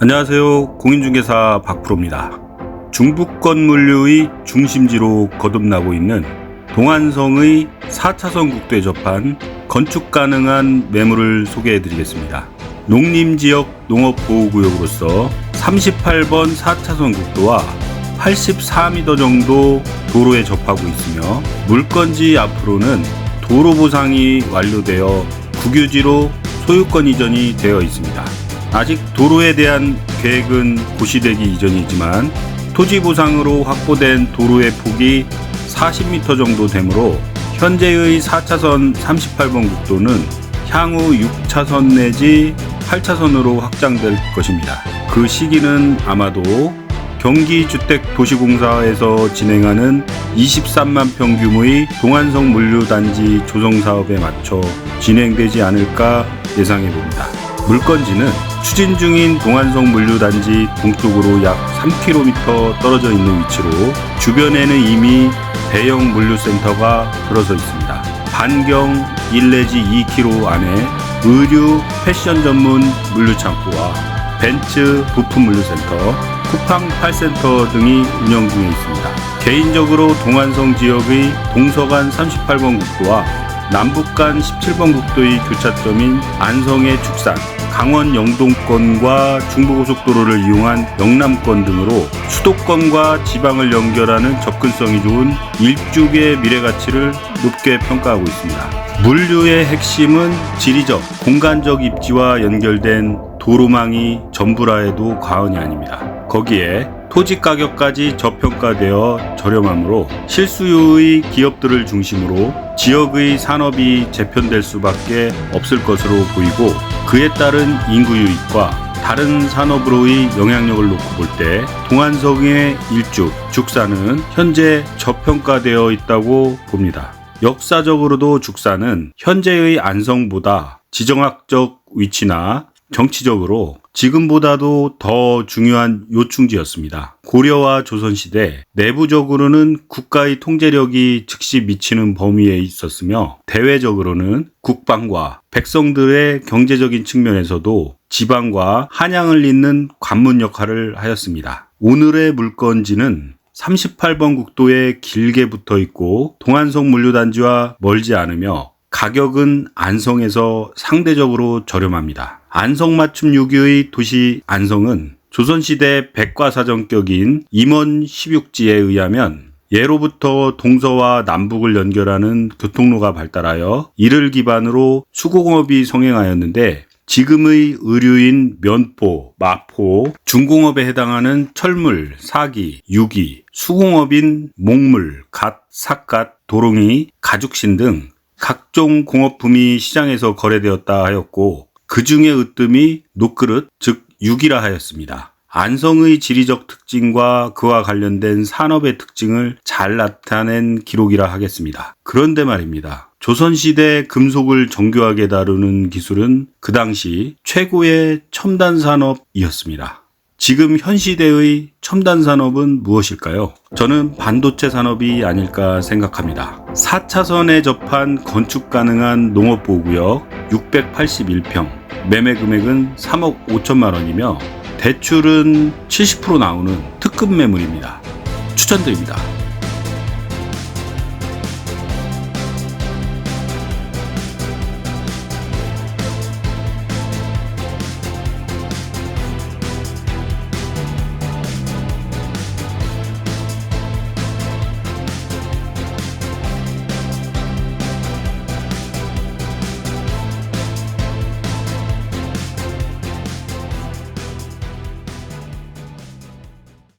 안녕하세요. 공인중개사 박프로입니다. 중부권 물류의 중심지로 거듭나고 있는 동안성의 4차선 국도에 접한 건축 가능한 매물을 소개해 드리겠습니다. 농림지역 농업보호구역으로서 38번 4차선 국도와 84m 정도 도로에 접하고 있으며 물건지 앞으로는 도로 보상이 완료되어 국유지로 소유권 이전이 되어 있습니다. 아직 도로에 대한 계획은 고시되기 이전이지만 토지 보상으로 확보된 도로의 폭이 40m 정도 되므로 현재의 4차선 38번 국도는 향후 6차선 내지 8차선으로 확장될 것입니다. 그 시기는 아마도 경기주택도시공사에서 진행하는 23만 평 규모의 동안성 물류단지 조성 사업에 맞춰 진행되지 않을까 예상해 봅니다. 물건지는 추진 중인 동안성 물류단지 동쪽으로 약 3km 떨어져 있는 위치로 주변에는 이미 대형 물류센터가 들어서 있습니다. 반경 1 내지 2km 안에 의류, 패션 전문 물류창고와 벤츠 부품 물류센터, 쿠팡 팔센터 등이 운영 중에 있습니다. 개인적으로 동안성 지역의 동서간 38번 국도와 남북간 17번 국도의 교차점인 안성의 축산, 강원 영동권과 중부고속도로를 이용한 영남권 등으로 수도권과 지방을 연결하는 접근성이 좋은 일죽의 미래 가치를 높게 평가하고 있습니다. 물류의 핵심은 지리적, 공간적 입지와 연결된 도로망이 전부라 해도 과언이 아닙니다. 거기에 토지 가격까지 저평가되어 저렴하므로 실수요의 기업들을 중심으로 지역의 산업이 재편될 수밖에 없을 것으로 보이고 그에 따른 인구 유입과 다른 산업으로의 영향력을 놓고 볼 때 동안성의 일죽, 죽사는 현재 저평가되어 있다고 봅니다. 역사적으로도 죽사는 현재의 안성보다 지정학적 위치나 정치적으로 지금보다도 더 중요한 요충지였습니다. 고려와 조선시대 내부적으로는 국가의 통제력이 즉시 미치는 범위에 있었으며 대외적으로는 국방과 백성들의 경제적인 측면에서도 지방과 한양을 잇는 관문 역할을 하였습니다. 오늘의 물건지는 38번 국도에 길게 붙어 있고 동안성 물류단지와 멀지 않으며 가격은 안성에서 상대적으로 저렴합니다. 안성맞춤 유교의 도시 안성은 조선시대 백과사전격인 임원 16지에 의하면 예로부터 동서와 남북을 연결하는 교통로가 발달하여 이를 기반으로 수공업이 성행하였는데 지금의 의류인 면포, 마포, 중공업에 해당하는 철물, 사기, 유기, 수공업인 목물, 갓, 삿갓, 도롱이, 가죽신 등 각종 공업품이 시장에서 거래되었다 하였고 그 중에 으뜸이 녹그릇 즉 유기라 하였습니다. 안성의 지리적 특징과 그와 관련된 산업의 특징을 잘 나타낸 기록이라 하겠습니다. 그런데 말입니다. 조선시대 금속을 정교하게 다루는 기술은 그 당시 최고의 첨단 산업이었습니다. 지금 현 시대의 첨단 산업은 무엇일까요? 저는 반도체 산업이 아닐까 생각합니다. 4차선에 접한 건축 가능한 농업보구역 681평, 매매 금액은 3억 5천만 원이며 대출은 70% 나오는 특급 매물입니다. 추천드립니다.